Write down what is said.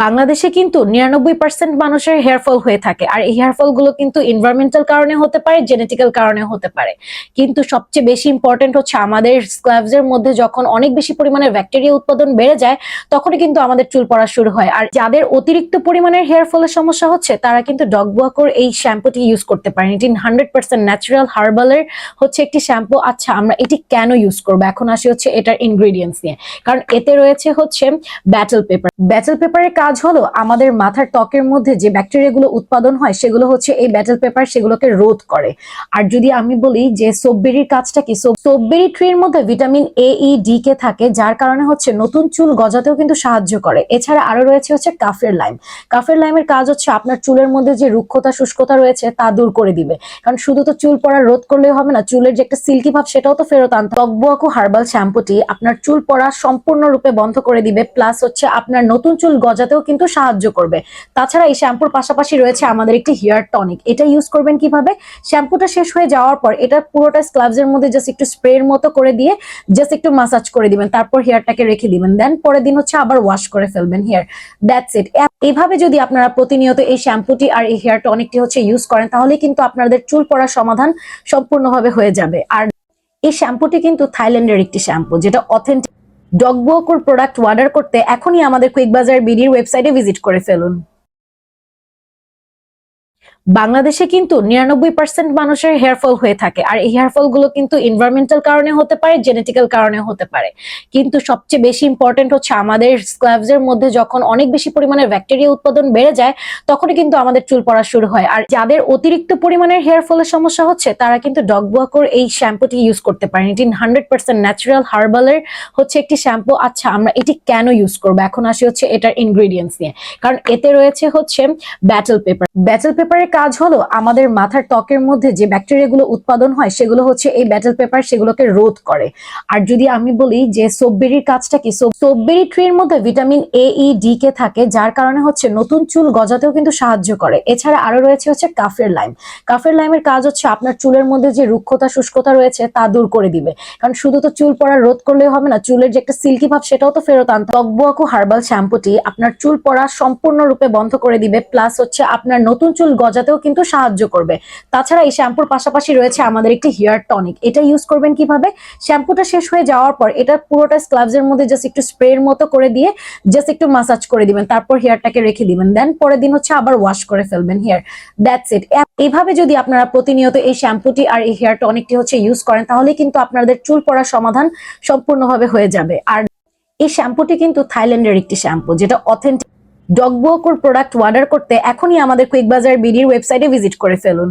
বাংলাদেশে কিন্তু নিরানব্বই পার্সেন্ট মানুষের হেয়ার ফল হয়ে থাকে। আর এই হেয়ার ফলগুলো কিন্তু এনভায়রনমেন্টাল কারণে হতে পারে জেনেটিক্যাল কারণে হতে পারে। কিন্তু সবচেয়ে বেশি ইম্পর্টেন্ট হচ্ছে আমাদের স্ক্ল্যাভস এর মধ্যে যখন অনেক বেশি পরিমাণে ব্যাকটেরিয়া উৎপাদন বেড়ে যায়, তখনই কিন্তু আমাদের চুল পড়া শুরু হয়। আর যাদের অতিরিক্ত পরিমাণের হেয়ার ফলের সমস্যা হচ্ছে, তারা কিন্তু ডগ ডগবুয়াকোর এই শ্যাম্পুটি ইউজ করতে পারেন। এটি হান্ড্রেড পার্সেন্ট ন্যাচারাল হার্বালের হচ্ছে একটি শ্যাম্পু আচ্ছা আমরা এটি কেন ইউজ করব? এখন আসি হচ্ছে এটার ইনগ্রেডিয়েন্টস নিয়ে। কারণ এতে রয়েছে হচ্ছে ব্যাটেল পেপার ব্যাটেল পেপারের কাজ হলো আমাদের মাথার ত্বকের মধ্যে যে ব্যাকটেরিয়াগুলো উৎপাদন হয়, সেগুলো হচ্ছে এই ব্যাটেল পেপার সেগুলোকে রোধ করে। আর যদি আমি বলি যে সোপবেরির কাজটা কি? সোপবেরি ট্রির মধ্যে ভিটামিন এ ই ডি কে থাকে, যার কারণে হচ্ছে নতুন চুল গজাতেও কিন্তু সাহায্য করে। এছাড়া আরও রয়েছে হচ্ছে কাফের লাইম কাফের লাইমের কাজ হচ্ছে আপনার চুলের মধ্যে যে রুক্ষতা শুষ্কতা রয়েছে, তা দূর করে দিবে। কারণ শুধু তো চুল পড়া রোধ করলেই হবে না, চুলের যে একটা সিল্কি ভাব, সেটাও তো ফেরত আনতে তকবুয়াকু হার্বাল শ্যাম্পুটি আপনার চুল পড়া সম্পূর্ণরূপে বন্ধ করে দিবে প্লাস হচ্ছে আপনার নতুন চুল গজাতেও কিন্তু সাহায্য করবে। তাছাড়া এই শ্যাম্পুর পাশাপাশি রয়েছে আমাদের একটি হেয়ার টনিক। এটা ইউজ করবেন কীভাবে? শ্যাম্পুটা শেষ হয়ে যাওয়ার পর এটা পুরোটা স্ক্লাভস এর মধ্যে জাস্ট একটু স্প্রের মতো করে দিয়ে জাস্ট একটু মাসাজ করে দিবেন। তারপর হেয়ারটাকে রেখে দিবেন। দেন পরের দিন হচ্ছে আবার ওয়াশ করে ফেলবেন হেয়ার দ্যাটস ইট এইভাবে যদি আপনারা প্রতিনিয়ত এই শ্যাম্পুটি আর এই হেয়ার টনিকটি হচ্ছে ইউজ করেন, তাহলে কিন্তু আপনাদের চুল পড়ার সমাধান সম্পূর্ণভাবে হয়ে যাবে। আর এই শ্যাম্পুটি কিন্তু থাইল্যান্ডের একটি শ্যাম্পু, যেটা অথেন্টিক ডগবুয়াকোর প্রোডাক্ট অর্ডার করতে এখনই আমাদের কুইক বাজার বিডির ওয়েবসাইটে ভিজিট করে ফেলুন। বাংলাদেশে কিন্তু নিরানব্বই পার্সেন্ট মানুষের হেয়ার ফল হয়ে থাকে। আর এই হেয়ার ফলগুলো কিন্তু এনভায়রনমেন্টাল কারণে হতে পারে জেনেটিক্যাল কারণে হতে পারে। কিন্তু সবচেয়ে বেশি ইম্পর্টেন্ট হচ্ছে আমাদের স্ক্ল্যাভস এর মধ্যে যখন অনেক বেশি পরিমাণে ব্যাকটেরিয়া উৎপাদন বেড়ে যায়, তখনই কিন্তু আমাদের চুল পড়া শুরু হয়। আর যাদের অতিরিক্ত পরিমাণের হেয়ার ফলের সমস্যা হচ্ছে, তারা কিন্তু ডগবুয়াকোর এই শ্যাম্পুটি ইউজ করতে পারেন। এটি হান্ড্রেড পার্সেন্ট ন্যাচারাল হার্বালের হচ্ছে একটি শ্যাম্পু আচ্ছা আমরা এটি কেন ইউজ করব? এখন আসি হচ্ছে এটার ইনগ্রেডিয়েন্টস নিয়ে। কারণ এতে রয়েছে হচ্ছে ব্যাটেল পেপার ব্যাটেল পেপারের কাজ হলো আমাদের মাথার ত্বকের মধ্যে যে ব্যাকটেরিয়াগুলো উৎপাদন হয়, সেগুলো হচ্ছে এই ব্যাটেল পেপার সেগুলোকে রোধ করে। আর যদি আমি বলি যে সোপবেরির কাজটা কি? সোপবেরি ট্রির মধ্যে ভিটামিন এ ই ডি কে থাকে, যার কারণে হচ্ছে নতুন চুল গজাতেও কিন্তু সাহায্য করে। এছাড়া আরও রয়েছে হচ্ছে কাফের লাইম কাফের লাইমের কাজ হচ্ছে আপনার চুলের মধ্যে যে রুক্ষতা, শুষ্কতা রয়েছে, তা দূর করে দিবে। কারণ শুধু তো চুল পড়া রোধ করলেই হবে না, চুলের যে একটা সিল্কি ভাব, সেটাও তো ফেরত আনতে তকবুয়াকু হার্বাল শ্যাম্পুটি আপনার চুল পড়া সম্পূর্ণরূপে বন্ধ করে দিবে প্লাস হচ্ছে আপনার নতুন চুল গজাতেও কিন্তু সাহায্য করবে। তাছাড়া এই শ্যাম্পুর পাশাপাশি রয়েছে আমাদের একটি হেয়ার টনিক। এটা ইউজ করবেন কীভাবে? শ্যাম্পুটা শেষ হয়ে যাওয়ার পর এটা পুরোটা স্ক্লাভস এর মধ্যে জাস্ট একটু স্প্রের মতো করে দিয়ে জাস্ট একটু মাসাজ করে দিবেন। তারপর হেয়ারটাকে রেখে দিবেন। দেন পরের দিন হচ্ছে আবার ওয়াশ করে ফেলবেন হেয়ার দ্যাটস ইট এইভাবে যদি আপনারা প্রতিনিয়ত এই শ্যাম্পুটি আর এই হেয়ার টনিকটি হচ্ছে ইউজ করেন, তাহলে কিন্তু আপনাদের চুল পড়ার সমাধান সম্পূর্ণভাবে হয়ে যাবে। আর এই শ্যাম্পুটি কিন্তু থাইল্যান্ডের একটি শ্যাম্পু, যেটা অথেন্টিক ডগবুয়াকোর প্রোডাক্ট অর্ডার করতে এখনই আমাদের কুইক বাজার বিডির ওয়েবসাইটে ভিজিট করে ফেলুন।